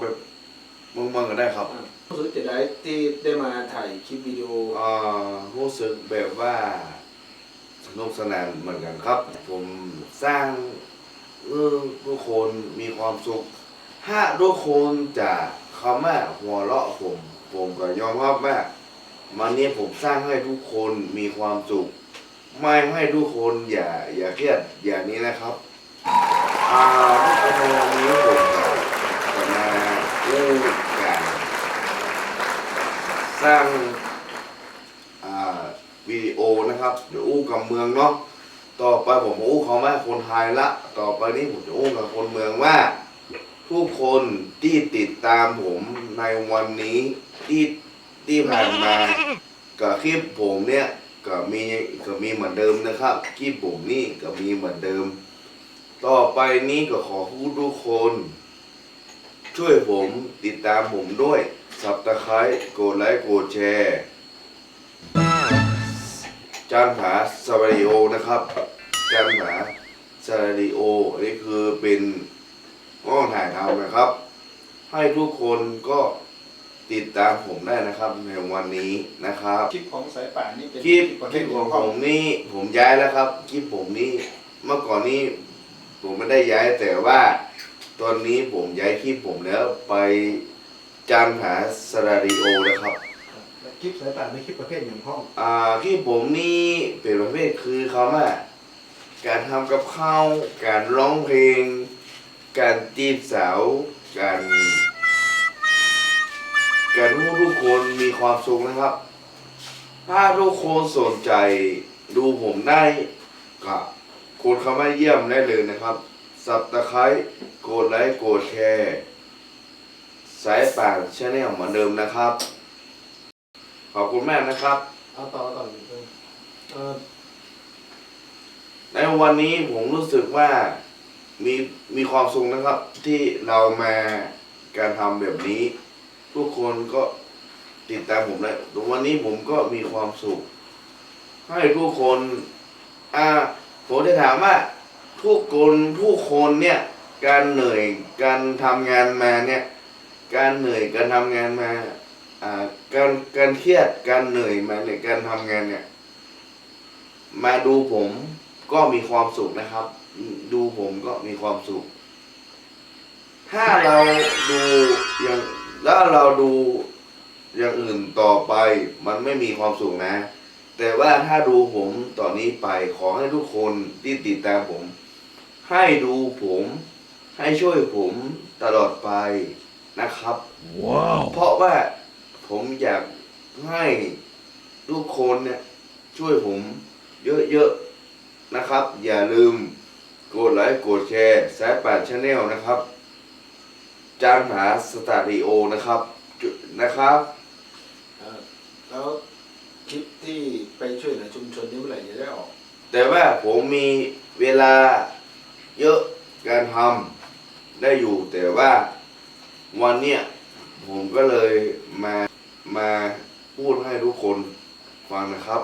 แบบมึงมึงก็ได้ครับรู้สึกจะได้ที่ได้มาถ่ายคลิปวิดีโออ่ารู้สึกแบบว่าสนุกสนานเหมือนกันครับ ผมสร้างเออทุกคนมีความสุขถ้าทุกคนจะคำม่หัวเราะผม ผมก็ยอมรับแม่วันนี้ผมสร้างให้ทุกคนมีความสุข ไม่ให้ทุกคนอย่าอย่าเครียดอย่างนี้นะครับ อ่าทุกคน ร้างวิดีโอนะครับเดี๋ยวอู้กับเมืองเนาะต่อไปผมอู้เขาว่าคนไทยละ ต่อไปนี้ผมจะอู้กับคนเมืองว่า ทุกคนที่ติดตามผมในวันนี้ที่ที่ผ่านมากับคลิปผมเนี่ยก็มีก็มีเหมือนเดิมนะครับ คลิปผมนี่ก็มีเหมือนเดิม ต่อไปนี้ก็ขอพูดทุกคน ช่วยผมติดตามผมด้วย สับตะไคร้กดไลค์กดแชร์จานหาสวาริโอนะครับจานหาสวาริโออันนี้คือเป็นห้องถ่ายทำนะครับ ให้ทุกคนก็ติดตามผมได้นะครับในวันนี้นะครับคลิปของสายป่านนี่เป็นคลิปประคเภลิทปขขอองงพ่ผมนี่ผมย้ายแล้วครับคลิปผมนี่เมื่อก่อนนี้ผมไม่ได้ย้ายแต่ว่า ตอนนี้ผมย้ายคลิปผมแล้วไป จานหาสวาริโอนะครับคลิปสายป่านเป็นคลิปประเภทอย่างพ่องอ่าที่ผมนี่เป็นประเภทคือเขาว่า การทำกับข้าวการร้องเพลง การจีบสาว การ การให้ทุกคนมีความสุขนะครับ ถ้าทุกคนสนใจดูผมได้ก็กดคำว่าเยี่ยมได้เลยนะครับ สับตะไคร้กดไลค์กดแชร์ สายป่านชาแนลเหมือนเดิมนะครับ ขอบคุณมากนะครับ เอาต่อต่อเออเออในวันนี้ผมรู้สึกว่ามีมีความสุขนะครับ ที่เรามาการทำแบบนี้ ทุกคนก็ติดตามผมเลยวันนี้ผมก็มีความสุข ให้ทุกคน อ่าผมจะถามว่าทุกคนทุกคนเนี่ย การเหนื่อยการทำงานมาเนี่ย การเหนื่อยการทำงานมาอ่าการการเครียดการเหนื่อยมาเนี่ยการทำงานเนี่ย มาดูผมก็มีความสุขนะครับ ดูผมก็มีความสุข ถ้าเราดูอย่างแล้วเราดูอย่างอื่นต่อไป มันไม่มีความสุขนะ แต่ว่าถ้าดูผมต่อนนี้ไปขอให้ทุกคนที่ติดตามผม ให้ดูผม ให้ช่วยผมตลอดไป นะครับเพราะว่าผมอยากให้ทุกคนเนี่ยช่วยผมเยอะๆนะครับ อย่าลืมกดไลค์กดแชร์สายป่านชาแนลนะครับจานหาสตาริโอนะครับจุดนะครับ เออแล้วคลิปที่ไปช่วยเหลือชุมชนนี่เมื่อไหร่จะได้ออก แต่ว่าผมมีเวลาเยอะการทำได้อยู่แต่ว่า วันเนี้ยผมก็เลยมามาพูดให้ทุกคนฟังนะครับ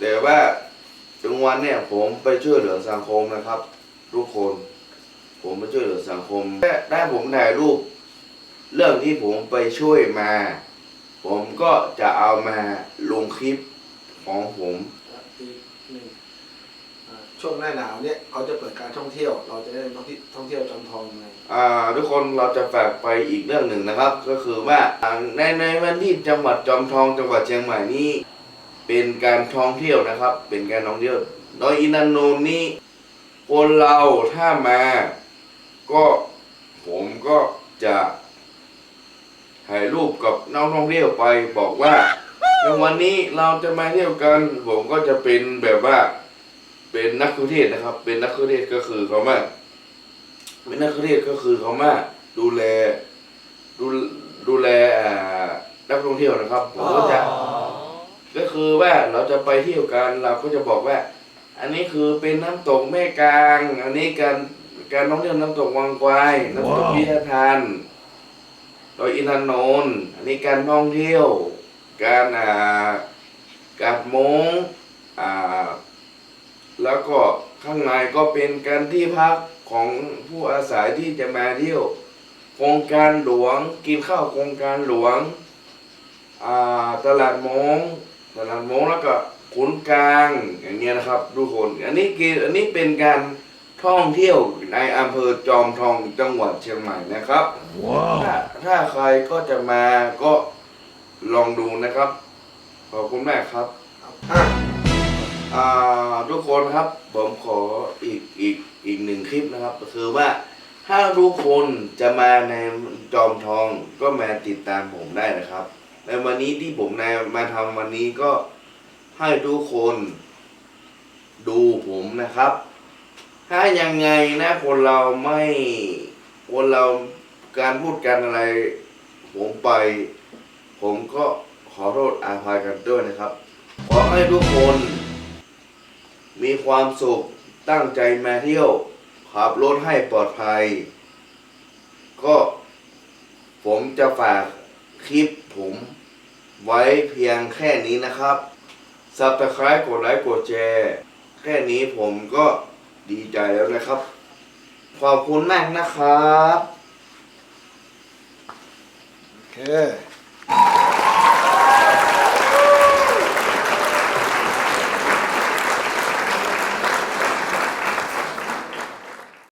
แต่ว่าถึงวันเนี่ยผมไปช่วยเหลือสังคมนะครับ ทุกคน ผมไปช่วยเหลือสังคมได้ได้ผมถ่ายรูป เรื่องที่ผมไปช่วยมา ผมก็จะเอามาลงคลิปของผม ช่วงหน้าหนาวเนี่ยเขาจะเปิดการท่องเที่ยว เราจะได้ท่องเที่ยวท่องเที่ยวจอมทองไงอ่าทุกคนเราจะฝากไปอีกเรื่องหนึ่งนะครับ ก็คือว่าในในวันที่จังหวัดจอมทองจังหวัดเชียงใหม่นี้ เป็นการท่องเที่ยวนะครับ เป็นการท่องเที่ยว โดยอินันโนนนี้คนเราถ้ามา ก็ผมก็จะถ่ายรูปกับนักท่องเที่ยวไปบอกว่าในวันนี้เราจะมาเที่ยวกัน ผมก็จะเป็นแบบว่า เป็นนักท่องเที่ยวนะครับ เป็นนักท่องเที่ยวก็คือเขาว่าเป็นนักเรียนก็คือเขามาดูแลดูดูแลอ่านักท่องเที่ยวนะครับผมก็จะก็คือว่าเราจะไปเที่ยวกันเราก็จะบอกว่า อันนี้คือเป็นน้ำตกแม่กลาง อันนี้การการท่องเที่ยวน้ำตกวังควายน้ำตกพิธทานโดอยอินทนนท์อันนี้การท่องเที่ยว การอ่าการมงอ่า แล้วก็ข้างในก็เป็นการที่พักของผู้อาศัยที่จะมาเที่ยวโครงการหลวงกินข้าวโครงการหลวงอ่าตลาดมงตลาดมงแล้วก็ขุนกลางอย่างเงี้ยนะครับทุกคนอันนี้คืออันนี้เป็นการท่องเที่ยวในอำเภอจอมทองจังหวัดเชียงใหม่นะครับถ้าถ้าใครก็จะมาก็ลองดูนะครับ ขอบคุณมากครับอะอ่า ทุกคนครับผมขออีกอีกอีกหนึ่งคลิปนะครับ ก็คือว่าถ้าทุกคนจะมาในจอมทองก็มาติดตามผมได้นะครับในวันนี้ที่ผมมามาทำวันนี้ก็ให้ทุกคนดูผมนะครับ ถ้ายังไงนะคนเราไม่คนเราการพูดกันอะไร ผมไป ผมก็ขอโทษอาภัยกันด้วยนะครับ ขอให้ทุกคน มีความสุข ตั้งใจมาเที่ยว ขับรถให้ปลอดภัย ก็ผมจะฝากคลิปผมไว้เพียงแค่นี้นะครับ subscribe กดไลค์กดแชร์แค่นี้ผมก็ดีใจแล้วนะครับ ขอบคุณมากนะครับ โอเค